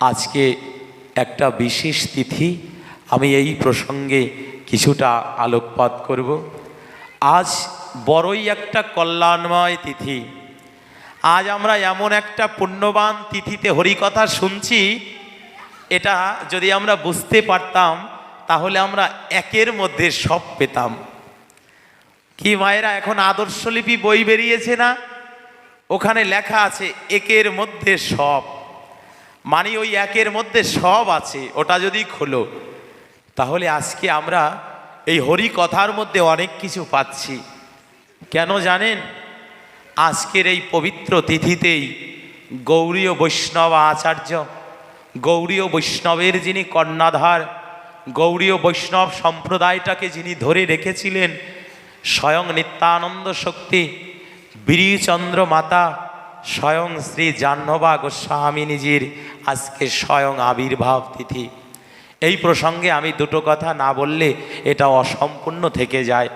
আজকে একটা বিশেষ তিথি, আমি এই প্রসঙ্গে কিছুটা আলোকপাত করব। আজ বড়ই একটা কল্যাণময় তিথি। আজ আমরা এমন একটা পুণ্যবান তিথিতে হরিকথা শুনছি, এটা যদি আমরা বুঝতে পারতাম, তাহলে আমরা একের মধ্যে সব পেতাম। কি মায়েরা, এখন আদর্শলিপি বই বেরিয়েছে না? ওখানে লেখা আছে, একের মধ্যে সব। মানে ওই একের মধ্যে সব আছে, ওটা যদি খোলো, তাহলে আজকে আমরা এই হরি কথার মধ্যে অনেক কিছু পাচ্ছি। কেন জানেন? আজকের এই পবিত্র তিথিতেই গৌরীয় বৈষ্ণব আচার্য গৌরীয় বৈষ্ণবের যিনি কর্ণাধার গৌরীয় বৈষ্ণব সম্প্রদায়টাকে যিনি ধরে রেখেছিলেন, স্বয়ং নিত্যানন্দ শক্তি বীরচন্দ্র মাতা স্বয়ং শ্রী জাহ্নবা গোস্বামী নিজের আজকে স্বয়ং আবির্ভাব তিথি। এই প্রসঙ্গে আমি দুটো কথা না বললে এটা অসম্পূর্ণ থেকে যায়।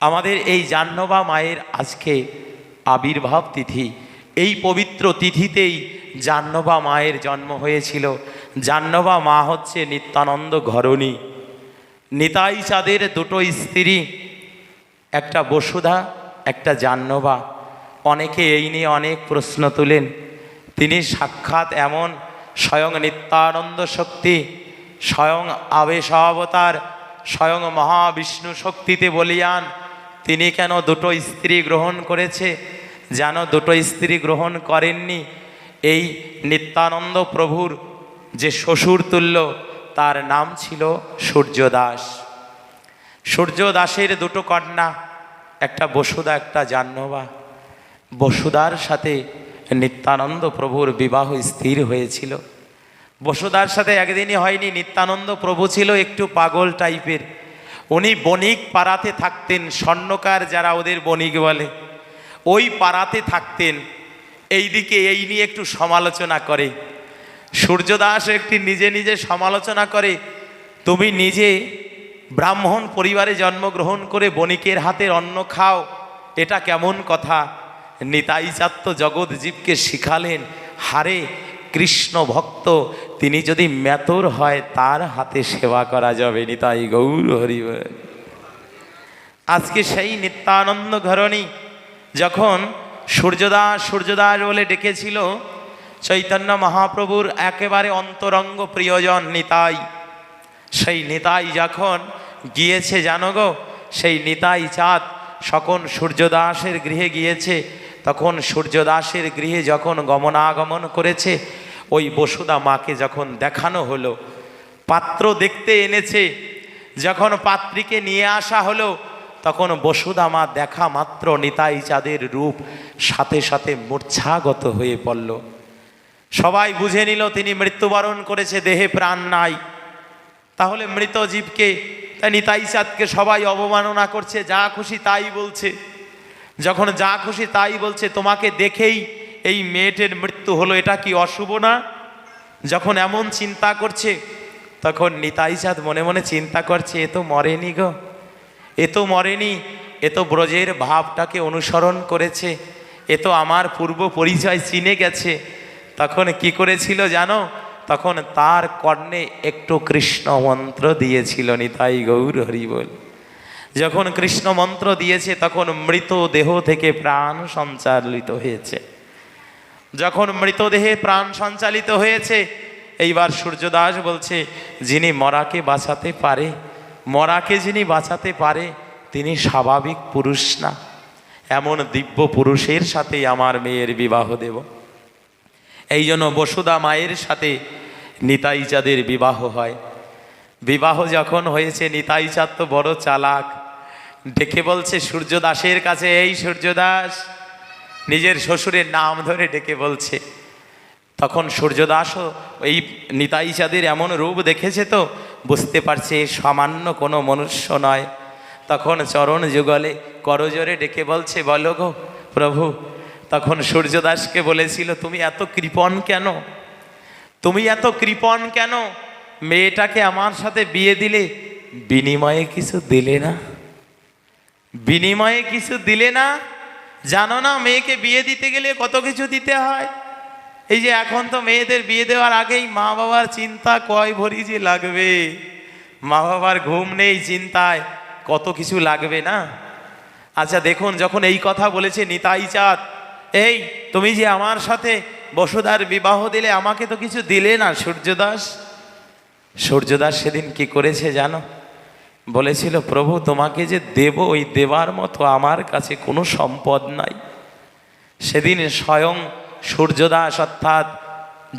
আমাদের এই জাহ্নবা মায়ের আজকে আবির্ভাব তিথি। এই পবিত্র তিথিতেই জাহ্নবা মায়ের জন্ম হয়েছিল। জাহ্নবা মা হচ্ছে নিত্যানন্দ ঘরণী। নিতাই চাঁদের দুটো স্ত্রী, একটা বসুধা, একটা জাহ্নবা। অনেকে এই নিয়ে অনেক প্রশ্ন তুলেন। তিনি সাক্ষাৎ এমন স্বয়ং নিত্যানন্দ শক্তি, স্বয়ং আবেশ অবতার স্বয়ং মহাবিষ্ণু শক্তিতে বলিয়ান। তিনি কেন দুটো স্ত্রী গ্রহণ করেছে? যেন দুটো স্ত্রী গ্রহণ করেননি? এই নিত্যানন্দ প্রভুর যে শ্বশুর তুল্য, তার নাম ছিল সূর্যদাস। সূর্যদাসের দুটো কন্যা, একটা বসুদা একটা জাহ্নবা। বসুধার সাথে নিত্যানন্দ প্রভুর বিবাহ স্থির হয়েছিল। বসুধার সাথে একদিনই হয়নি, নিত্যানন্দ প্রভু ছিল একটু পাগল টাইপের। উনি বণিক পাড়াতে থাকতেন, স্বর্ণকার যারা ওদের বণিক বলে। ওই পাড়াতে থাকতেন। এইদিকে এই নিয়ে একটু সমালোচনা করে। সূর্যদাস একটি নিজে নিজে সমালোচনা করে, তুমি নিজে ব্রাহ্মণ পরিবারে জন্মগ্রহণ করে বণিকের হাতের অন্ন খাও, এটা কেমন কথা? নিতাই চাত্ত জগৎ জীবকে শিখালেন, হারে কৃষ্ণ ভক্ত, তিনি যদি মেতর হয়, তার হাতে সেবা করা যাবে, নিতাই গৌর হরি আজকে সেই নিত্যানন্দ ঘরণী, যখন সূর্যদাস সূর্যদাস বলে ডেকেছিল, চৈতন্য মহাপ্রভুর একেবারে অন্তরঙ্গ প্রিয়জন নিতাই। সেই নিতাই যখন গিয়েছে, জানো গো, সেই নিতাই চাঁদ, সকল সূর্যদাসের গৃহে গিয়েছে তখন সূর্যদাসের গৃহে যখন গমনাগমন করেছে, ওই বসুদা মাকে যখন দেখানো হলো, পাত্র দেখতে এনেছে, যখন পাত্রীকে নিয়ে আসা হলো, তখন বসুদা মা দেখা মাত্র নিতাই চাঁদের রূপ সাথে সাথে মূর্ছাগত হয়ে পড়ল। সবাই বুঝে নিল তিনি মৃত্যুবরণ করেছে, দেহে প্রাণ নাই। তাহলে মৃত জীবকে নিতাই চাঁদকে সবাই অবমাননা করছে, যা খুশি তাই বলছে। যখন যা খুশি তাই বলছে, তোমাকে দেখেই এই মেয়েটের মৃত্যু হলো, এটা কি অশুভ না? যখন এমন চিন্তা করছে, তখন নিতাই চাঁদ মনে মনে চিন্তা করছে, এ তো মরেনি গো, এ তো মরেনি, এ তো ব্রজের ভাবটাকে অনুসরণ করেছে, এ তো আমার পূর্ব পরিচয় চিনে গেছে। তখন কি করেছিল জানো? তখন তার কর্ণে একটু কৃষ্ণ মন্ত্র দিয়েছিল, নিতাই গৌর হরি বল। যখন কৃষ্ণ মন্ত্র দিয়েছে, তখন মৃত দেহ থেকে প্রাণ সঞ্চালিত হয়েছে। যখন মৃতদেহে প্রাণ সঞ্চালিত হয়েছে, এইবার সূর্যদাস বলছে, যিনি মরাকে বাঁচাতে পারে, মরাকে যিনি বাঁচাতে পারে, তিনি স্বাভাবিক পুরুষ না। এমন দিব্য পুরুষের সাথেই আমার মেয়ের বিবাহ দেব। এই জন্য বসুদা মায়ের সাথে নিতাই চাঁদের বিবাহ হয়। বিবাহ যখন হয়েছে, নিতাই চাঁদ তো বড় চালাক। ডেকে বলছে, সূর্যদাসের কাছে এই সূর্যদাস। নিজের শ্বশুরের নাম ধরে ডেকে বলছে। তখন সূর্যদাসও এই নিতাই চাঁদের এমন রূপ দেখেছে তো, বুঝতে পারছে সামান্য কোনো মনুষ্য নয়। তখন চরণ যুগলে করজোরে ডেকে বলছে, বলো গো প্রভু। তখন সূর্যদাসকে বলেছিল, তুমি এত কৃপণ কেন? তুমি এত কৃপণ কেন? মেয়েটাকে আমার সাথে বিয়ে দিলে বিনিময়ে কিছু দিলে না? বিনিময়ে কিছু দিলে না? জানো না, মেয়েকে বিয়ে দিতে গেলে কত কিছু দিতে হয়? এই যে এখন তো মেয়েদের বিয়ে দেওয়ার আগেই মা বাবার চিন্তা কয় ভরি যে লাগবে? মা বাবার ঘুম নেই চিন্তায়, কত কিছু লাগবে না? আচ্ছা দেখুন, যখন এই কথা বলেছে নিতাই চাঁদ, এই, তুমি যে আমার সাথে বসুধার বিবাহ দিলে আমাকে তো কিছু দিলে না, সূর্যদাস? সূর্যদাস সেদিন কি করেছে জানো? বলেছিল, প্রভু, তোমাকে যে দেব, ওই দেবার মতো আমার কাছে কোনো সম্পদ নাই। সেদিন স্বয়ং সূর্যদাস অর্থাৎ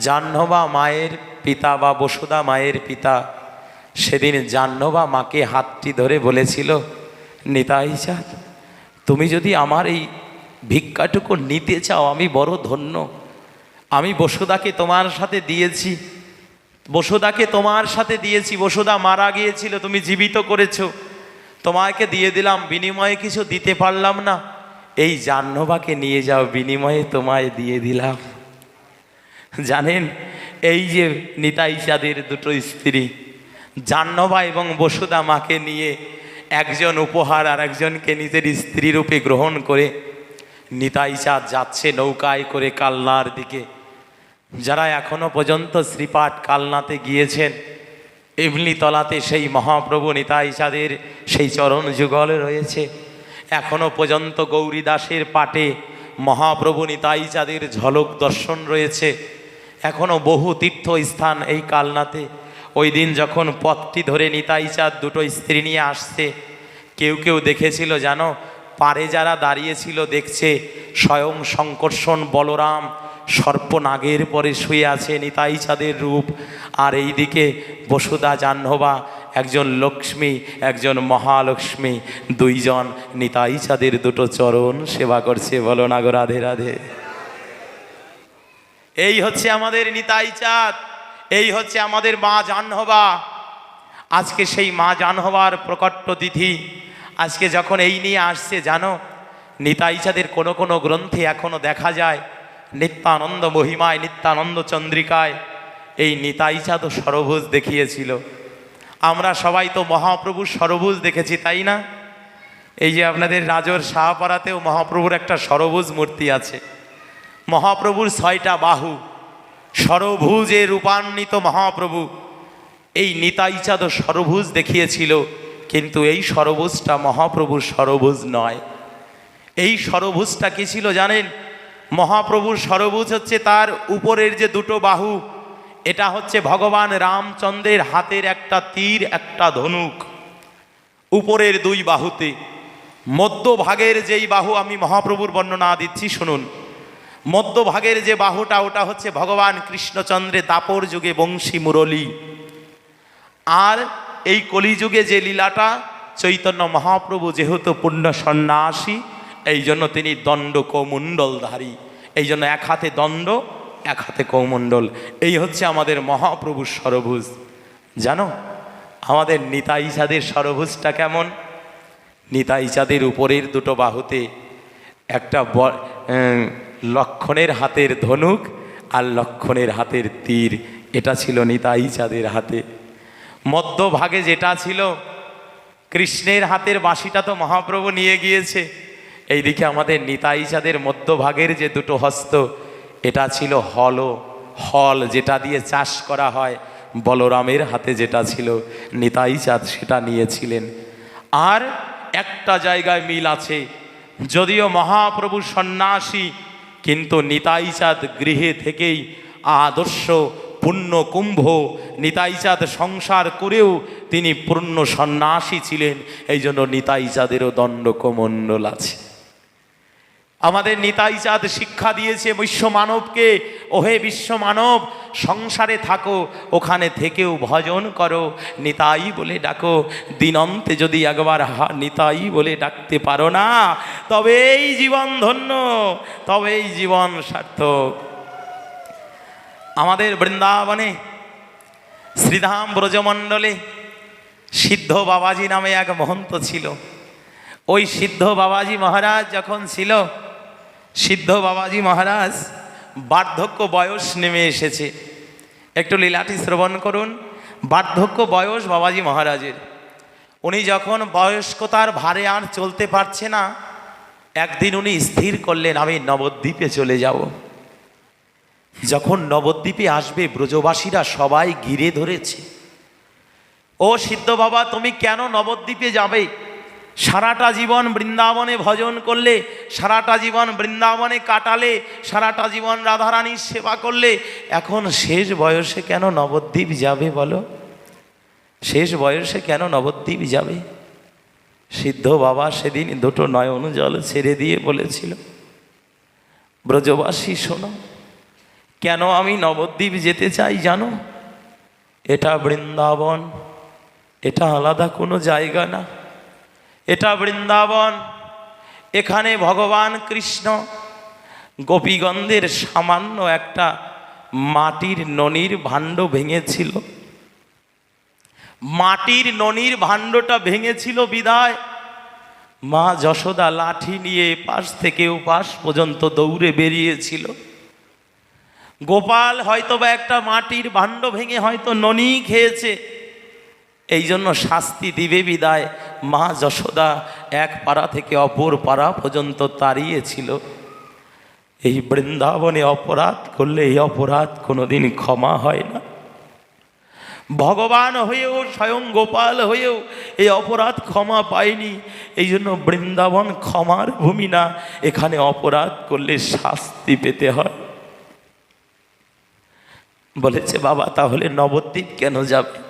জাহ্নবা মায়ের পিতা বা বসুদা মায়ের পিতা সেদিন জাহ্নবা মাকে হাতটি ধরে বলেছিল, নিতাই চাঁদ, তুমি যদি আমার এই ভিক্ষাটুকু নিতে চাও, আমি বড় ধন্য। আমি বসুদাকে তোমার সাথে দিয়েছি বসুদাকে তোমার সাথে দিয়েছি বসুদা মারা গিয়েছিল, তুমি জীবিত করেছ। তোমাকে দিয়ে দিলাম, বিনিময়ে কিছু দিতে পারলাম না। এই জাহ্নবাকে নিয়ে যাও, বিনিময়ে তোমায় দিয়ে দিলাম। জানেন, এই যে নিতাই চাঁদের দুটো স্ত্রী, জাহ্নবা এবং বসুদা মাকে নিয়ে একজন উপহার আর একজনকে নিজের স্ত্রী রূপে গ্রহণ করে নিতাই চাঁদ যাচ্ছে নৌকায় করে কালনার দিকে। যারা এখনও পর্যন্ত শ্রীপাঠ কালনাতে গিয়েছেন এমনি তলাতে সেই মহাপ্রভু নিতাই চাঁদের সেই চরণ যুগল রয়েছে। এখনও পর্যন্ত গৌরী দাসের পাটে মহাপ্রভু নিতাই চাঁদের ঝলক দর্শন রয়েছে। এখনও বহু তীর্থ স্থান এই কালনাতে। ওই দিন যখন পথটি ধরে নিতাই চাঁদ দুটো স্ত্রী নিয়ে আসছে, কেউ কেউ দেখেছিল জানো পারে যারা দাঁড়িয়েছিল দেখছে স্বয়ং শঙ্কর্ষণ বলরাম সর্পনাগের পরে শুয়ে আছে নিতাই চাঁদের রূপ। আর এইদিকে বসুদা জাহ্নবা, একজন লক্ষ্মী, একজন মহালক্ষ্মী, দুইজন নিতাই চাঁদের দুটো চরণ সেবা করছে। বলো না গো রাধে রাধে। এই হচ্ছে আমাদের নিতাই চাঁদ এই হচ্ছে আমাদের মা জাহ্নবা। আজকে সেই মা জাহ্নবার প্রকট তিথি, আজকে যখন এই নিয়ে আসছে, জানো নিতাই চাঁদের কোনো কোনো গ্রন্থে এখনও দেখা যায় নিত্যানন্দ মহিমায়, নিত্যানন্দ চন্দ্রিকায় এই নিতাই চাঁদ সরভুজ দেখিয়েছিল। আমরা সবাই তো মহাপ্রভুর সরভুজ দেখেছি, তাই না? এই যে আপনাদের রাজর শাহপাড়াতেও মহাপ্রভুর একটা সরভুজ মূর্তি আছে। মহাপ্রভুর ছয়টা বাহু সরভুজে রূপান্বিত মহাপ্রভু। এই নিতাই চাঁদ সরভুজ দেখিয়েছিল, কিন্তু এই সরভুজটা মহাপ্রভুর সরভুজ নয়। এই সরভুজটা কি ছিল জানেন? মহাপ্রভুর সরভুজ হচ্ছে তার উপরের যে দুটো বাহু, এটা হচ্ছে ভগবান রামচন্দ্রের হাতের একটা তীর, একটা ধনুক। উপরের দুই বাহুতে, মধ্যভাগের যেই বাহু আমি মহাপ্রভুর বর্ণনা দিচ্ছি, শুনুন। মধ্যভাগের যে বাহুটা, ওটা হচ্ছে ভগবান কৃষ্ণচন্দ্রের দাপর যুগে বংশী মুরলী। আর এই কলিযুগে যে লীলাটা, চৈতন্য মহাপ্রভু যেহেতু পুণ্য সন্ন্যাসী এই জন্য তিনি দণ্ড কৌমণ্ডলধারী এই জন্য এক হাতে দণ্ড, এক হাতে কৌমণ্ডল। এই হচ্ছে আমাদের মহাপ্রভুর সরভুজ। জানো, আমাদের নিতাই চাঁদের সরভুজটা কেমন? নিতাই চাঁদের উপরের দুটো বাহুতে একটা লক্ষণের হাতের ধনুক আর লক্ষণের হাতের তীর। এটা ছিল নিতাই চাঁদের হাতে। মধ্যভাগে যেটা ছিল, কৃষ্ণের হাতের বাঁশিটা তো মহাপ্রভু নিয়ে গিয়েছে। এইদিকে আমাদের নিতাই চাঁদের মধ্যভাগের যে দুটো হস্ত, এটা ছিল হল হল যেটা দিয়ে চাষ করা হয়। বলরামের হাতে যেটা ছিল নিতাই চাঁদ সেটা নিয়েছিলেন। আর একটা জায়গায় মিল আছে, যদিও মহাপ্রভু সন্ন্যাসী, কিন্তু নিতাই চাঁদ গৃহে থেকেই আদর্শ পুণ্য কুম্ভ নিতাই চাঁদ সংসার করেও তিনি পূর্ণ সন্ন্যাসী ছিলেন। এই জন্য নিতাই চাঁদেরও দণ্ড কমণ্ডল আছে। আমাদের নিতাই চাঁদ শিক্ষা দিয়েছে বিশ্ব মানবকে। ওহে বিশ্ব মানব, সংসারে থাকো, ওখানে থেকেও ভজন করো। নিতাই বলে ডাকো, দিনন্তে যদি একবার হা, নিতাই বলে ডাকতে পারো না, তবে এই জীবন ধন্য তবেই জীবন সার্থক। আমাদের বৃন্দাবনে শ্রীধাম ব্রজমণ্ডলে সিদ্ধ বাবাজি নামে এক মহন্ত ছিল। ওই সিদ্ধ বাবাজি মহারাজ যখন ছিল সিদ্ধ বাবাজি মহারাজ, বার্ধক্য বয়স নেমে এসেছে। একটু লীলাটি শ্রবণ করুন, বার্ধক্য বয়স বাবাজি মহারাজের। উনি যখন বয়স্কতার ভারে আর চলতে পারছে না, একদিন উনি স্থির করলেন, আমি নবদ্বীপে চলে যাব। যখন নবদ্বীপে আসবে, ব্রজবাসীরা সবাই ঘিরে ধরেছে। ও সিদ্ধ বাবা, তুমি কেন নবদ্বীপে যাবে? সারাটা জীবন বৃন্দাবনে ভজন করলে, সারাটা জীবন বৃন্দাবনে কাটালে, সারাটা জীবন রাধারানীর সেবা করলে, এখন শেষ বয়সে কেন নবদ্বীপ যাবে বলো? শেষ বয়সে কেন নবদ্বীপ যাবে? সিদ্ধ বাবা সেদিন দুটো নয়ন জল ছেড়ে দিয়ে বলেছিল, ব্রজবাসী শোনো, কেন আমি নবদ্বীপ যেতে চাই জানো? এটা বৃন্দাবন, এটা আলাদা কোনো জায়গা না। এটা বৃন্দাবন। এখানে ভগবান কৃষ্ণ গোপীগন্ধের সামান্য একটা মাটির ননির ভাণ্ড ভেঙেছিল। মাটির ননির ভাণ্ডটা ভেঙেছিল বিদায়। মা যশোদা লাঠি নিয়ে পাশ থেকে উপাস পর্যন্ত দৌড়ে বেরিয়েছিল। গোপাল হয়তো বা একটা মাটির ভাণ্ড ভেঙে হয়তো ননি খেয়েছে। এই জন্য শাস্তি দিবে বিদায়। মা যশোদা এক পাড়া থেকে অপর পাড়া পর্যন্ত তাড়িয়েছিল এই বৃন্দাবনে অপরাধ করলে এই অপরাধ কোনোদিন ক্ষমা হয় না। ভগবান হয়েও, স্বয়ং গোপাল হয়েও এই অপরাধ ক্ষমা পায়নি। এই জন্য বৃন্দাবন ক্ষমার ভূমি না। এখানে অপরাধ করলে শাস্তি পেতে হয়। বলেছে, বাবা, তাহলে নবদ্বীপ কেন যাবে?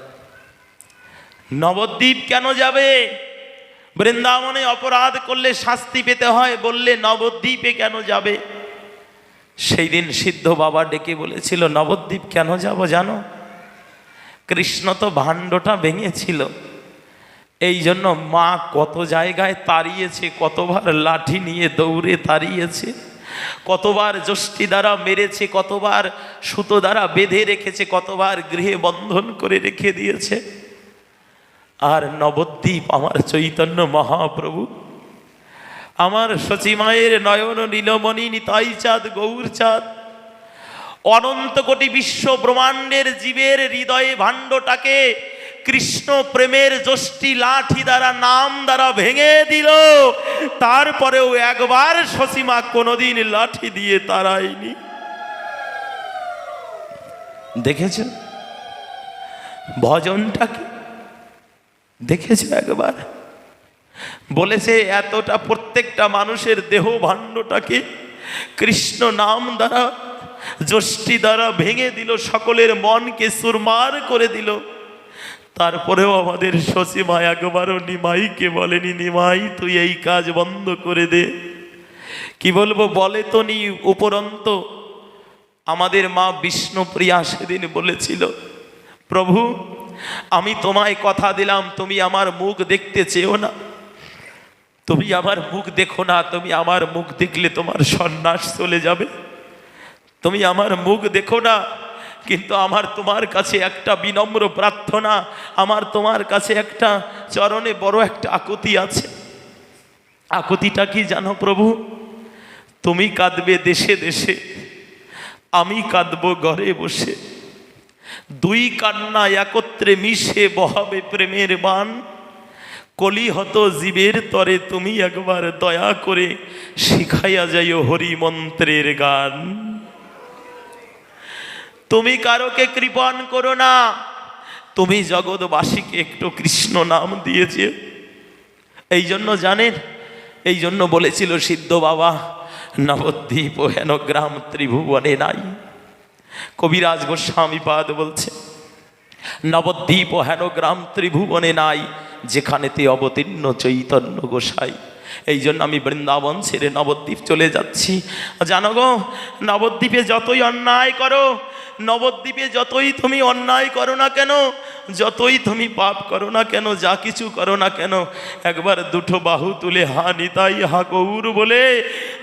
নবদ্বীপ কেন যাবে? বৃন্দাবনে অপরাধ করলে শাস্তি পেতে হয় বললে নবদ্বীপে কেন যাবে? সেই দিন সিদ্ধ বাবা ডেকে বলেছিল, নবদ্বীপ কেন যাব জানো? কৃষ্ণ তো ভাণ্ডটা ভেঙেছিল। এই জন্য মা কত জায়গায় তাড়িয়েছে, কতবার লাঠি নিয়ে দৌড়ে তাড়িয়েছে, কতবার যষ্টি দ্বারা মেরেছে, কতবার সুতো দ্বারা বেঁধে রেখেছে, কতবার গৃহে বন্ধন করে রেখে দিয়েছে। আর নবদ্বীপ আমার চৈতন্য মহাপ্রভু। আমার সচিমায়ের নয়ন নীলমণি নিতাই চাঁদ গৌর চাঁদ অনন্ত কোটি বিশ্ব ব্রহ্মাণ্ডের জীবের হৃদয়ে ভাণ্ডটাকে কৃষ্ণ প্রেমের যষ্টি লাঠি দ্বারা, নাম দ্বারা ভেঙে দিল। তারপরেও একবার সসীমা কোনোদিন লাঠি দিয়ে তারায়নি দেখেছ ভজনটাকে দেখেছ একবার? বলেছে, এতটা প্রত্যেকটা মানুষের দেহ ভাণ্ডটাকে কৃষ্ণ নাম দ্বারা, যষ্টি দ্বারা ভেঙে দিল, সকলের মনকে সুরমার করে দিল। তারপরেও আমাদের শশীমা একবারও নিমাইকে বলেনি, নিমাই, তুই এই কাজ বন্ধ করে দে। কি বলব, বলে তো নি উপরন্ত। আমাদের মা বিষ্ণুপ্রিয়া সেদিন বলেছিল, প্রভু আমি তোমায় কথা দিলাম, তুমি আমার মুখ দেখতে চেও না। তুমি আমার মুখ দেখো না, তুমি আমার মুখ দেখলে তোমার সন্ন্যাস চলে যাবে। তুমি আমার মুখ দেখো না, কিন্তু আমার তোমার কাছে একটা বিনম্র প্রার্থনা, আমার তোমার কাছে একটা চরণে বড় একটা আকুতি আছে। আকুতিটা কি জানো প্রভু? তুমি কাঁদবে দেশে দেশে, আমি কাঁদবো ঘরে বসে। দুই কান্না একত্রে মিশে বহাবে প্রেমের বান। কলিহত জীবের তরে তুমি একবার দয়া করে শিখাইয়া যাইও হরি মন্ত্রের গান। তুমি কারোকে কৃপণ করো না। তুমি জগৎবাসীকে একটু কৃষ্ণ নাম দিয়েছে। এই জন্য জানেন এই জন্য বলেছিল সিদ্ধ বাবা, নবদ্বীপ হেন গ্রাম ত্রিভুবনে নাই। কবিরাজ গোস্বামী পাদ বলছে, নবদ্বীপ হেন গ্রাম ত্রিভুবনে নাই, যেখানেতে অবতীর্ণ চৈতন্য গোসাই। এই জন্য আমি বৃন্দাবন ছেড়ে নবদ্বীপ চলে যাচ্ছি। জানো গো, নবদ্বীপে যতই অন্যায় করো, নবদ্বীপে যতই তুমি অন্যায় করো না কেন, যতই তুমি পাপ করো না কেন, যা কিছু করো না কেন, একবার দুটো বাহু তুলে হা নিতাই হা গৌর বলে,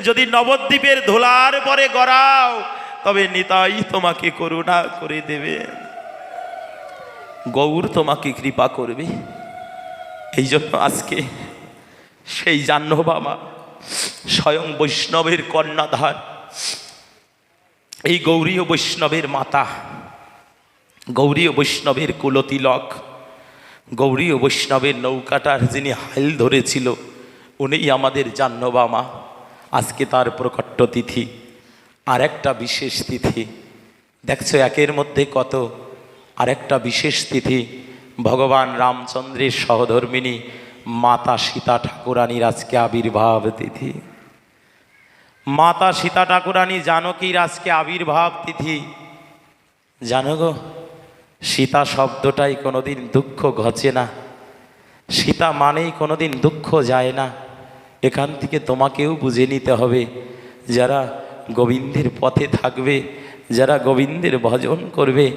যদি নবদ্বীপের ধোলার পরে গড়াও তবে নিতাই তোমাকে করুণা করে দেবে। গৌর তোমাকে কৃপা করবে। এই জন্য আজকে সেই জাহ্ন বাবা, স্বয়ং বৈষ্ণবের কন্যাধার, এই গৌরীয় বৈষ্ণবের মাতা, গৌরীয় বৈষ্ণবের কুলতিলক, গৌরীয় বৈষ্ণবের নৌকাটার যিনি হাইল ধরেছিল, উনিই আমাদের জাহ্নবামা আজকে তার প্রকট্য তিথি আর একটা বিশেষ তিথি। দেখছ একের মধ্যে কত? আরেকটা বিশেষ তিথি, ভগবান রামচন্দ্রের সহধর্মিনী মাতা সীতা ঠাকুরানীর আজকে আবির্ভাব তিথি। মাতা সীতা ঠাকুরানী জানকীর আজকে আবির্ভাব তিথি। জানো গো, সীতা শব্দটাই কোনোদিন দুঃখ ঘচে না। সীতা মানেই কোনোদিন দুঃখ যায় না। এখান থেকে তোমাকেও বুঝে নিতে হবে, যারা গোবিন্দের পথে থাকবে, যারা গোবিন্দের ভজন করবে,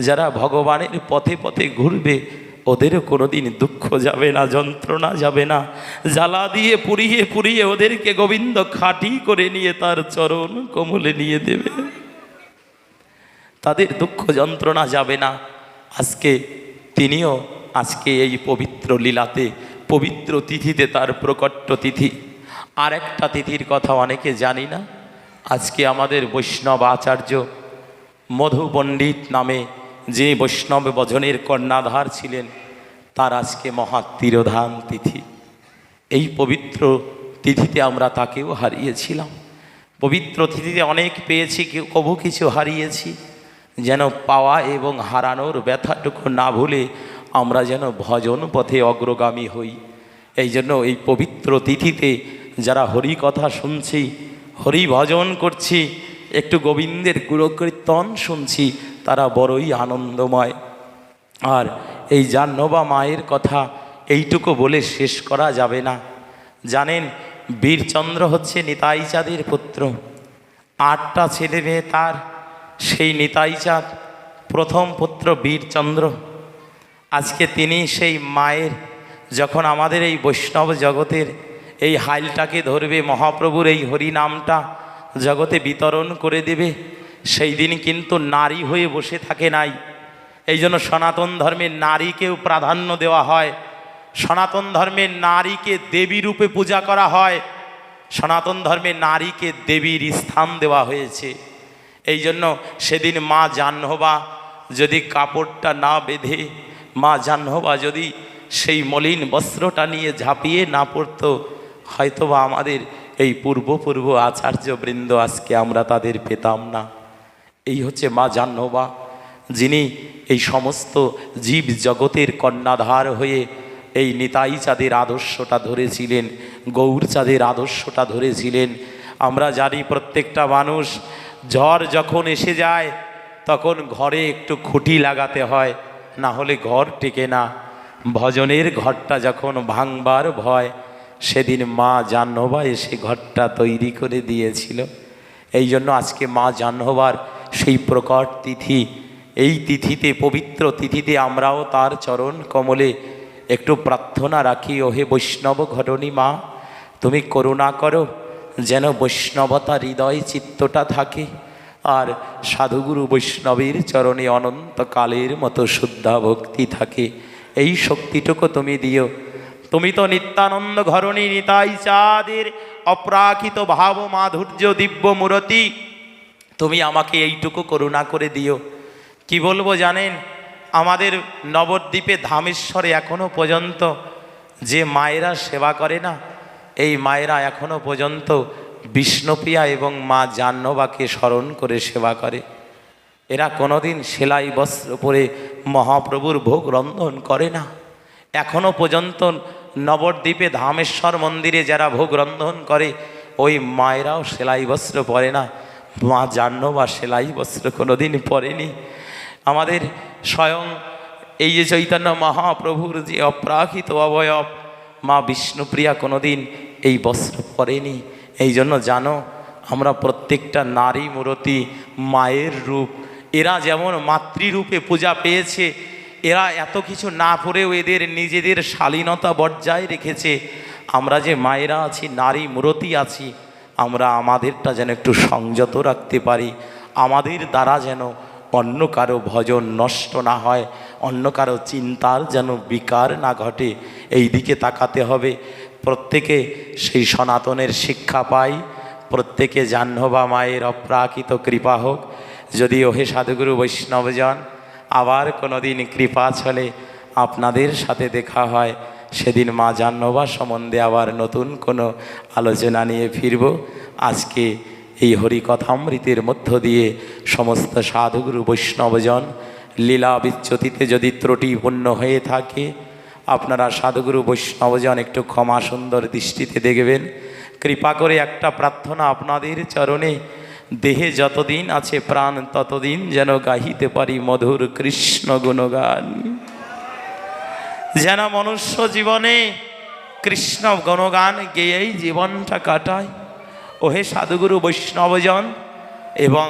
যারা ভগবানের পথে পথে ঘুরবে ওদেরও কোনোদিন দুঃখ যাবে না, যন্ত্রণা যাবে না। জ্বালা দিয়ে পুড়িয়ে পুড়িয়ে ওদেরকে গোবিন্দ খাটি করে নিয়ে তার চরণ কোমলে নিয়ে দেবে। তাদের দুঃখ যন্ত্রণা যাবে না। আজকে তিনিও আজকে এই পবিত্র লীলাতে, পবিত্র তিথিতে তার প্রকট্য তিথি। আর একটা তিথির কথা অনেকে জানি না। আজকে আমাদের বৈষ্ণব আচার্য মধু পণ্ডিত নামে যে বৈষ্ণব ভজনের কর্ণাধার ছিলেন, তার আজকে মহা তিরোধান তিথি। এই পবিত্র তিথিতে আমরা তাকেও হারিয়েছিলাম। পবিত্র তিথিতে অনেক পেয়েছি, কেউ কবু কিছু হারিয়েছি। যেন পাওয়া এবং হারানোর ব্যথাটুকু না ভুলে আমরা যেন ভজন পথে অগ্রগামী হই। এই জন্য এই পবিত্র তিথিতে যারা হরি কথা শুনছি হরি ভজন করছি, একটু গোবিন্দের গুরকীর্তন শুনছি, তারা বড়ই আনন্দময়। আর এই জাহ্নবা মায়ের কথা এইটুকু বলে শেষ করা যাবে না। জানেন, বীরচন্দ্র হচ্ছে নিতাই চাঁদের পুত্র। আটটা ছেলে মেয়ে তার, সেই নিতাই চাঁদ প্রথম পুত্র বীরচন্দ্র। আজকে তিনি সেই মায়ের, যখন আমাদের এই বৈষ্ণব জগতের এই হাইলটাকে ধরবে মহাপ্রভুর এই হরি নামটা জগতে বিতরণ করে দেবে। সেই দিন কিন্তু নারী হয়ে বসে থাকে নাই। এই জন্য সনাতন ধর্মে নারীকেও প্রাধান্য দেওয়া হয়। সনাতন ধর্মে নারীকে দেবী রূপে পূজা করা হয়। সনাতন ধর্মে নারীকে দেবীর স্থান দেওয়া হয়েছে। এই জন্য সেদিন মা জাহ্নবা যদি কাপড়টা না বেঁধে, মা জাহ্নবা যদি সেই মলিন বস্ত্রটা নিয়ে ঝাঁপিয়ে না পড়তো হয়তোবা আমাদের এই পূর্বপূর্ব আচার্যবৃন্দ আজকে আমরা তাদের পেতাম না। এই হচ্ছে মা জাহ্নবা, যিনি এই সমস্ত জীব জগতের কন্যাধার হয়ে এই নিতাই চাঁদের আদর্শটা ধরেছিলেন, গৌর চাঁদের আদর্শটা ধরেছিলেন। আমরা জানি প্রত্যেকটা মানুষ ঝড় যখন এসে যায়, তখন ঘরে একটু খুঁটি লাগাতে হয়, না হলে ঘর টেকে না। ভজনের ঘরটা যখন ভাঙবার ভয় সেদিন মা জাহ্নবা এসে ঘরটা তৈরি করে দিয়েছিল। এই জন্য আজকে মা জাহ্নবার সেই প্রকট তিথি, এই তিথিতে, পবিত্র তিথিতে আমরাও তার চরণ কমলে একটু প্রার্থনা রাখি, ওহে বৈষ্ণব ঘটনী মা, তুমি করুণা করো, যেন বৈষ্ণবতা হৃদয় চিত্তটা থাকে। আর সাধুগুরু বৈষ্ণবের চরণে অনন্তকালের মতো শুদ্ধা ভক্তি থাকে। এই শক্তিটুকু তুমি দিও তুমি তো নিত্যানন্দ ঘরণী নিতাই চাঁদের অপ্রাকৃত ভাব মাধুর্য দিব্য মূরতি। তুমি আমাকে এইটুকু করুণা করে দিও। কি বলব জানেন, আমাদের নবদ্বীপে ধামেশ্বরে এখনও পর্যন্ত যে মায়েরা সেবা করে না, এই মায়েরা এখনও পর্যন্ত বিষ্ণুপ্রিয়া এবং মা জাহ্নবাকে স্মরণ করে সেবা করে। এরা কোনোদিন সেলাই বস্ত্র পরে মহাপ্রভুর ভোগ রন্ধন করে না। এখনও পর্যন্ত নবদ্বীপে ধামেশ্বর মন্দিরে যারা ভোগ রন্ধন করে, ওই মায়েরাও সেলাই বস্ত্র পরে না। মা জান্ন বা সেলাই বস্ত্র কোনোদিন পরেনি। আমাদের স্বয়ং এই যে চৈতন্য মহাপ্রভুর যে অপ্রাকৃত অবয়ব, মা বিষ্ণুপ্রিয়া কোনোদিন এই বস্ত্র পরেনি। এই জন্য জানো, আমরা প্রত্যেকটা নারী মূরতি মায়ের রূপ। এরা যেমন মাতৃরূপে পূজা পেয়েছে এরা এত কিছু না পড়েও এদের নিজেদের শালীনতা বজায় রেখেছে। আমরা যে মায়েরা আছি, নারী মূরতি আছি, আমরা আমাদেরটা যেন একটু সংযত রাখতে পারি। আমাদের দ্বারা যেন অন্য কারও ভজন নষ্ট না হয়, অন্য কারও চিন্তার যেন বিকার না ঘটে, এই দিকে তাকাতে হবে। প্রত্যেকে সেই সনাতনের শিক্ষা পাই, প্রত্যেকে জাহ্নবা মায়ের অপ্রাকৃত কৃপা হোক। যদি ওহে সাধুগুরু বৈষ্ণবজন আবার কোনো দিন কৃপা চলে আপনাদের সাথে দেখা হয়। সেদিন মা জাহ্নবা সম্বন্ধে আবার নতুন কোনো আলোচনা নিয়ে ফিরব। আজকে এই হরিকথামৃতের মধ্য দিয়ে সমস্ত সাধুগুরু বৈষ্ণবজন লীলা বিচ্যুতিতে যদি ত্রুটিপূর্ণ হয়ে থাকে, আপনারা সাধুগুরু বৈষ্ণবজন একটু ক্ষমা সুন্দর দৃষ্টিতে দেখবেন। কৃপা করে একটা প্রার্থনা আপনাদের চরণে দেহে যতদিন আছে প্রাণ ততদিন যেন গাহিতে পারি মধুর কৃষ্ণ গুণগান। যেন মনুষ্য জীবনে কৃষ্ণ গণগান গেয়েই জীবনটা কাটায়। ওহে সাধুগুরু বৈষ্ণবজন, এবং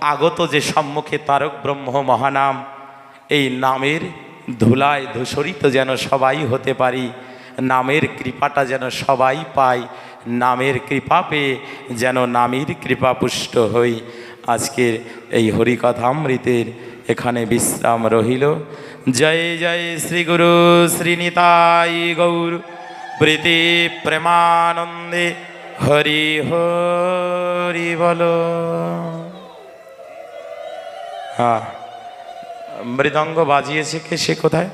আগত যে সম্মুখে তারক ব্রহ্ম মহানাম, এই নামের ধুলায় ধূসরিত যেন সবাই হতে পারি, নামের কৃপাটা যেন সবাই পায় নামের কৃপা পেয়ে যেন নামের কৃপা পুষ্ট হই। আজকের এই হরিকথামৃতের এখানে বিশ্রাম রহিল। জয় জয় শ্রী গুরু শ্রীনিতাই গৌর। প্রীতি প্রেমানন্দে হরি হরি বল। হ্যাঁ মৃদঙ্গ বাজিয়েছে কে সে কোথায়?